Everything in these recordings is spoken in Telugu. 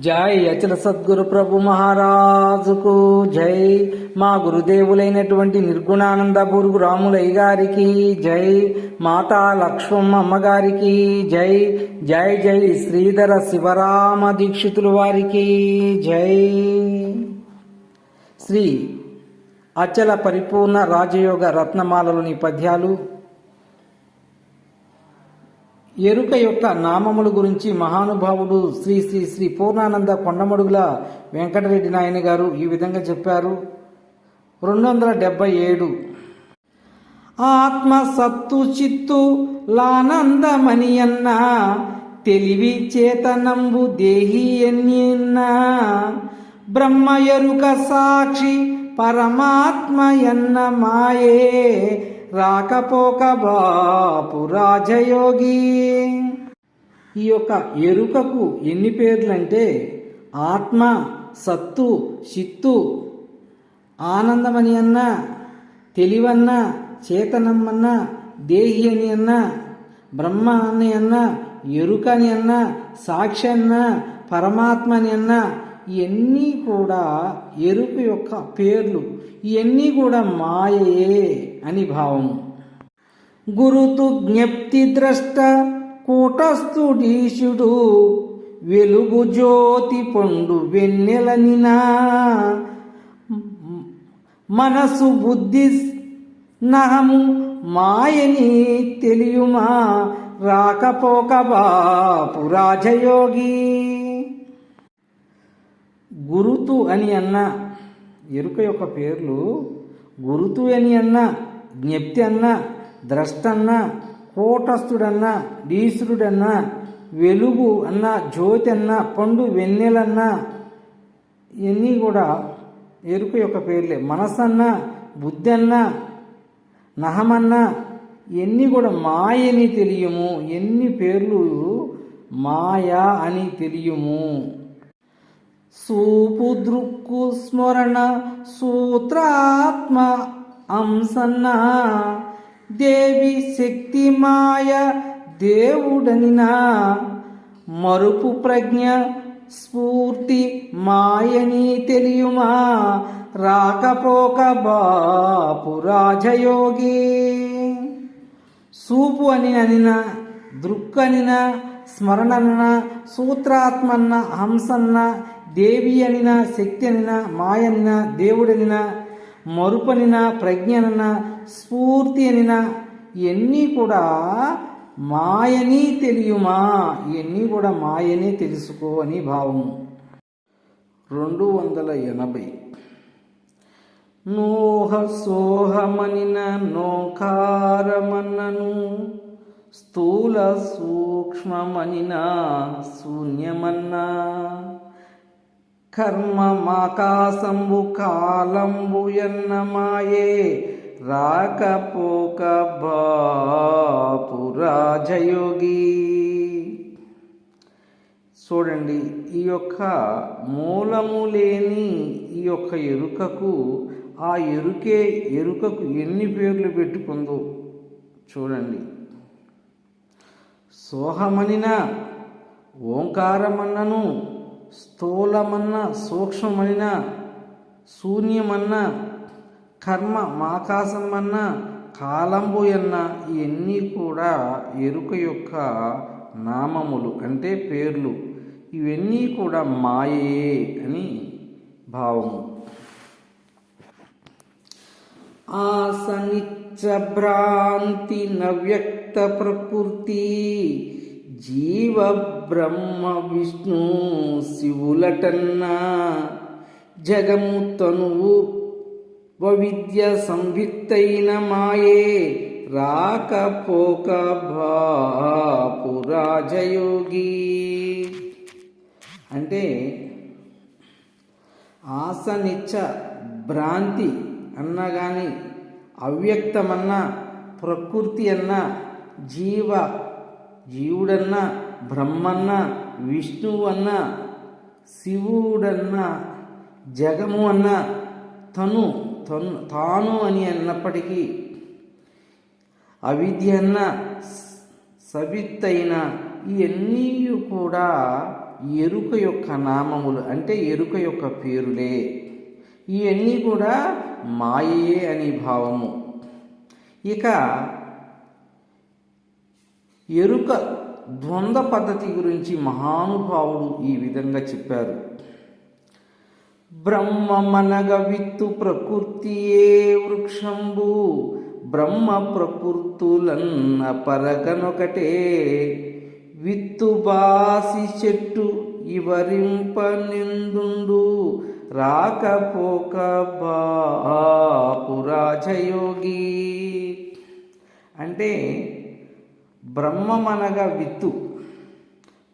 జై అచల సద్గురు ప్రభు మహారాజుకు జై. మా గురుదేవులైనటువంటి నిర్గుణానంద బురుగు రాములయ్య గారికి జై. మాతా లక్ష్మమ్మ అమ్మగారికి జై. జై జై శ్రీధర శివరామ దీక్షితులు వారికి జై. శ్రీ అచల పరిపూర్ణ రాజయోగ రత్నమాలలోని పద్యాలు ఎరుక యొక్క నామముల గురించి మహానుభావుడు శ్రీ శ్రీ శ్రీ పూర్ణానంద కొండమడుగుల వెంకటరెడ్డి నాయన గారు ఈ విధంగా చెప్పారు. రెండు వందల డెబ్బై ఏడు ఆత్మ సత్తు చిత్తు లానందమని అన్న తెలివి చేతనంబు దేహి ఎన్న బ్రహ్మ ఎరుక సాక్షి పరమాత్మ ఎన్న మాయే రాకపోక బాపు రాజయోగి. ఈ యొక్క ఎరుకకు ఎన్ని పేర్లంటే ఆత్మ సత్తు చిత్తు ఆనందమని అన్న తెలివన్న చేతనమ్మన్న దేహి అని అన్న బ్రహ్మ అని అన్న ఎరుక అని అన్న సాక్షి అన్న పరమాత్మ అని అన్న ఇవన్నీ కూడా ఎరుకు యొక్క పేర్లు. ఇవన్నీ కూడా మాయయే. అని భావం. గురుతు జ్ఞప్తి ద్రష్ట కూటస్థుడీశుడు వెలుగు జ్యోతి పండు వెన్నెలనినా మనసు బుద్ధి నహము మాయని తెలియుమా? రాకపోక బాపు రాజయోగి. గురుతు అని అన్న ఎరుక యొక్క పేర్లు గురుతు అని అన్న జ్ఞప్తి అన్నా ద్రష్టన్నా కూటస్థుడన్నా ఈశ్వరుడన్నా వెలుగు అన్న జ్యోతి అన్న పండు వెన్నెలన్న ఇవన్నీ కూడా ఎరుక యొక్క పేర్లే. మనసన్న బుద్ధి అన్న నహమన్న ఎన్ని కూడా మాయని తెలియము ఎన్ని పేర్లు మాయా అని తెలియము. సూపు దృక్కు స్మరణ సూత్రాత్మ అంసన్న దేవి శక్తి మాయ దేవుడనినా. మరుపు ప్రజ్ఞ స్ఫూర్తి మాయని తెలియుమా. రాకపోక బాపు రాజయోగి. సూపు అని అనిన దృక్కనిన స్మరణన్న సూత్రాత్మన్న హంసన్న దేవి అనిన శక్తి అనిన మాయనిన దేవుడనిన మరుపనిన ప్రజ్ఞనన స్ఫూర్తి అనిన ఇవన్నీ కూడా మాయని తెలియమా? ఇవన్నీ కూడా మాయనే తెలుసుకో అని భావము రెండు వందల ఎనభై. నోహ సోహమనిన నోకారమన్నను స్థూల సూక్ష్మమనిన శూన్యమన్నా. కర్మమాకాశంబు కాలంబు ఎన్న మాయే రాకపోక బాపు రాజయోగి చూడండి ఈ యొక్క మూలము లేని ఈ యొక్క ఎరుకకు ఆ ఎరుకే ఎరుకకు ఎన్ని పేర్లు పెట్టుకుందో చూడండి. సోహమనిన ఓంకారమన్నను స్థూలమన్న సూక్ష్మమైన శూన్యమన్న కర్మ మాకాశమన్న కాలంబు అన్న ఇవన్నీ కూడా ఎరుక యొక్క నామములు అంటే పేర్లు. ఇవన్నీ కూడా మాయే అని భావము. ఆసనిచ్చ భ్రాంతి నవ్యక్త ప్రకృతి జీవ బ్రహ్మ విష్ణు శివులటన్నా జగము తనువు విద్య సంవిత్తైన మాయే రాకపోక బాపు రాజయోగి అంటే ఆసనిచ్చ భ్రాంతి అన్నా కానీ అవ్యక్తమన్న ప్రకృతి అన్న జీవ జీవుడన్న బ్రహ్మన్న విష్ణువు అన్న శివుడన్న జగము అన్న తను తను తాను అని అన్నప్పటికీ అవిద్య అన్న సవిత్తైన ఇవన్నీ కూడా ఎరుక యొక్క నామములు అంటే ఎరుక యొక్క పేరులే. ఇవన్నీ కూడా మాయయే అని భావము. ఇక ఎరుక ద్వంద్వ పద్ధతి గురించి మహానుభావుడు ఈ విధంగా చెప్పారు. బ్రహ్మమనగ విత్తు ప్రకృతియే వృక్షంబు బ్రహ్మ ప్రకృతులన్న పరగనొకటే విత్తు బాసి చెట్టు ఇవరింపనిందుండు రాకపోక బాపురాజయోగి అంటే బ్రహ్మమనగా విత్తు.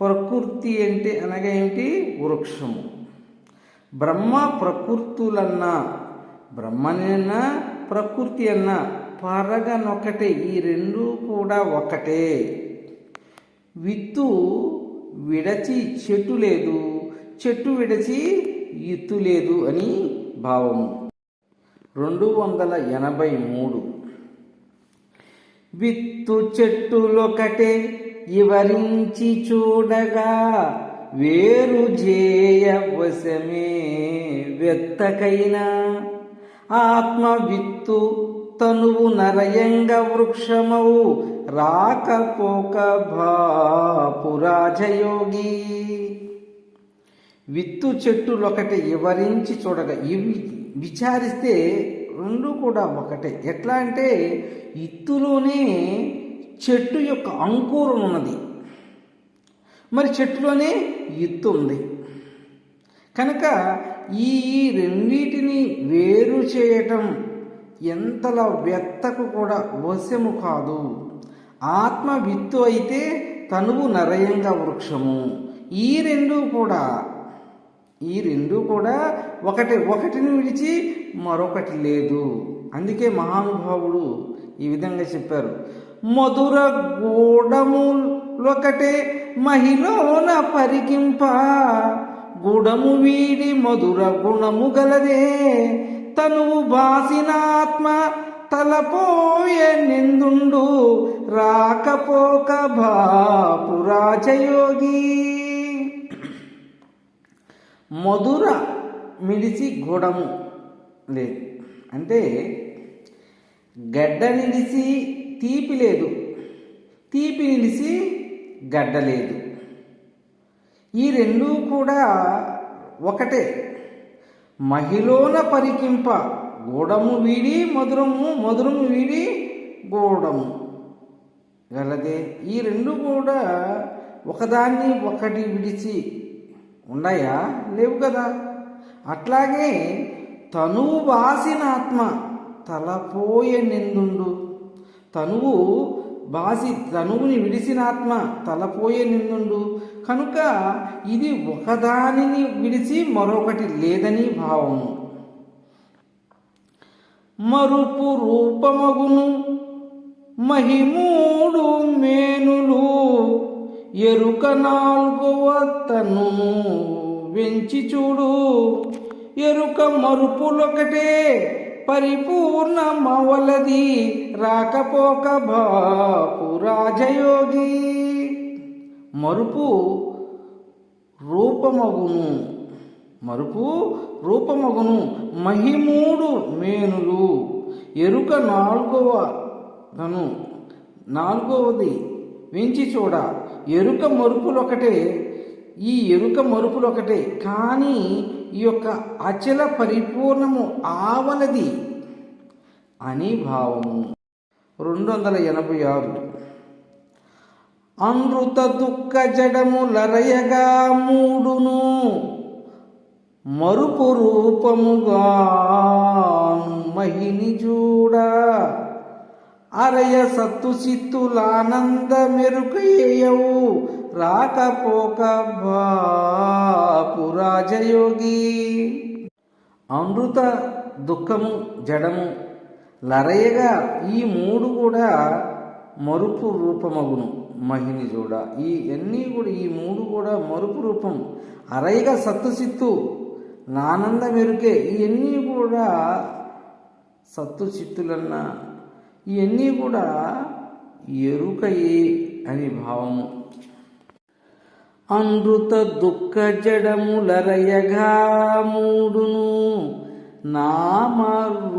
ప్రకృతి అంటే అనగా ఏమిటి? వృక్షము. బ్రహ్మ ప్రకృతులన్నా బ్రహ్మనన్నా ప్రకృతి అన్నా పరగనొకటే ఈ రెండు కూడా ఒకటే. విత్తు విడచి చెట్టు లేదు చెట్టు విడచి ఇత్తు లేదు అని భావము. రెండు వందల ఎనభై మూడు. విత్తు చెట్టులొకటే వివరించి చూడగా వేరు జేయవశమే వెత్తకైనా ఆత్మ విత్తు తనువు నరయంగ వృక్షమవు రాకపోక భాపురాజయోగి విత్తు చెట్టులొకటి వివరించి చూడగా ఇవి విచారిస్తే రెండు కూడా ఒకటే. ఎట్లా అంటే ఇత్తులోనే చెట్టు యొక్క అంకురం ఉన్నది. మరి చెట్టులోనే ఇత్తు ఉంది. కనుక ఈ రెండింటిని వేరు చేయటం ఎంతలా వ్యక్తకు కూడా వశము కాదు. ఆత్మ విత్తు అయితే తనువు నరయంగ వృక్షము. ఈ రెండు కూడా ఈ రెండు కూడా ఒకటి ఒకటిని విడిచి మరొకటి లేదు. అందుకే మహానుభావుడు ఈ విధంగా చెప్పారు. మధుర గూడములొకటే మహిళన పరికింప. గుడము వీడి మధుర గుణము గలదే. తనువు బాసినాత్మ తలపోయే నిందుండు. రాకపోక భాపురాజయోగి. మధుర మిడిసి గుడము లేదు అంటే గడ్డ నిలిసి తీపి లేదు. తీపి నిలిసి గడ్డ లేదు. ఈ రెండు కూడా ఒకటే. మహిళన పరికింప గూడము వీడి మధురము మధురము వీడి గూడము. గలదే. ఈ రెండు కూడా ఒకదాన్ని ఒకటి విడిచి ఉన్నాయా? లేవు కదా. అట్లాగే తనువు బాసిన ఆత్మ తలపోయే నిందుండు. తనువు బాసి తనువుని విడిసిన ఆత్మ తలపోయే నిందుండు. కనుక ఇది ఒకదానిని విడిచి మరొకటి లేదని భావము. మరుపు రూపమగును మహిమూడు మేనులు ఎరుక నాలుగవ తను వెంచి చూడు ఎరుక మరుపులొకటే పరిపూర్ణ మవలది రాకపోక బాపు రాజయోగి. మరుపు రూపమగును. మరుపు రూపమగును. మహిమూడు మేనులు. ఎరుక నాలుగవ గను నాలుగవది వెంచి చూడ. ఎరుక మరుపులొకటే ఈ ఎరుక మరుపులొకటే. కానీ ఈ యొక్క అచల పరిపూర్ణము ఆవలది అని భావము. రెండు వందల ఎనభై ఆరు. అనృత దుఃఖ జడము లరయగా మూడును మరుపు రూపముగా మహిని చూడ. అరయ సత్తు సిత్తులానంద మెరుకయ్యవు రాకపోక బాపురాజయోగి అమృత దుఃఖము జడము లరయగా ఈ మూడు కూడా మరుపు రూపమగును. మహిని చూడ ఈ అన్నీ కూడా ఈ మూడు కూడా మరుపు రూపం. అరయిగా సత్తుసిత్తు నానంద మెరుకే ఇవన్నీ కూడా సత్తు చిత్తులన్నా ఇవన్నీ కూడా ఎరుకయే అని భావము. అనృత దుఃఖ జడములరయగా మూడును నామరూపగతులా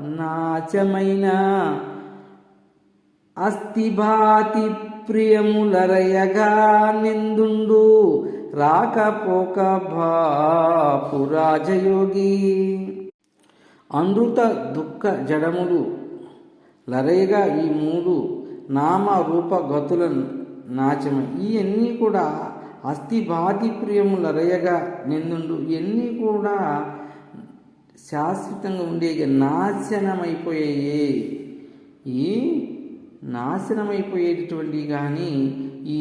నాచమైన అస్థిభాతి ప్రియములరయగా నిందుండు రాకపోక భాపురాజయోగి. అనృత దుఃఖ జడములు లరేగా ఈ మూడు నామ రూప గతుల నాచమ. ఇవన్నీ కూడా అస్థి బాధి ప్రియము లరయగా నిందుండు ఇవన్నీ కూడా శాశ్వతంగా ఉండే నాశనమైపోయాయి ఈ నాశనమైపోయేటటువంటి కానీ ఈ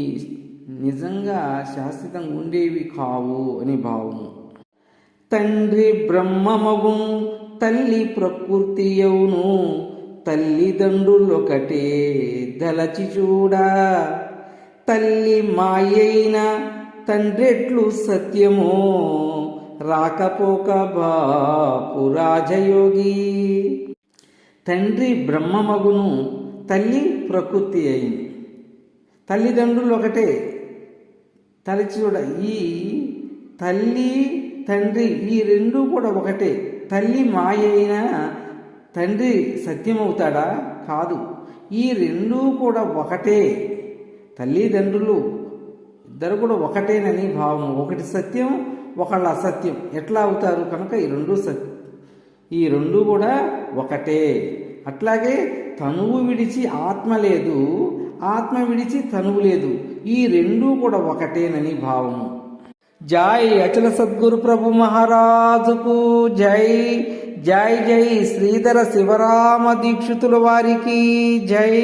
నిజంగా శాశ్వతంగా ఉండేవి కావు అని భావము. తండ్రి బ్రహ్మమగును తల్లి ప్రకృతి అవును తల్లిదండ్రులొకటే దలచి చూడా. తల్లి మాయైన తండ్రెట్లు సత్యమో రాకపోక బాపు రాజయోగి. తండ్రి బ్రహ్మమగును తల్లి ప్రకృతి అయింది తల్లిదండ్రులు ఒకటే తలచి చూడ. ఈ తల్లి తండ్రి ఈ రెండు కూడా ఒకటే. తల్లి మాయ అయినా తండ్రి సత్యమవుతాడా? కాదు. ఈ రెండూ కూడా ఒకటే. తల్లిదండ్రులు ఇద్దరు కూడా ఒకటేనని భావం ఒకటి సత్యం ఒకళ్ళ అసత్యం. ఎట్లా అవుతారు? కనుక ఈ రెండు సత్యం ఈ రెండు కూడా ఒకటే. అట్లాగే తనువు విడిచి ఆత్మ లేదు. ఆత్మ విడిచి తనువు లేదు. ఈ రెండూ కూడా ఒకటేనని భావము. జై అచల సద్గురు ప్రభు మహారాజుకు జై. జై జై శ్రీధర శివరామ దీక్షితుల వారికి జై.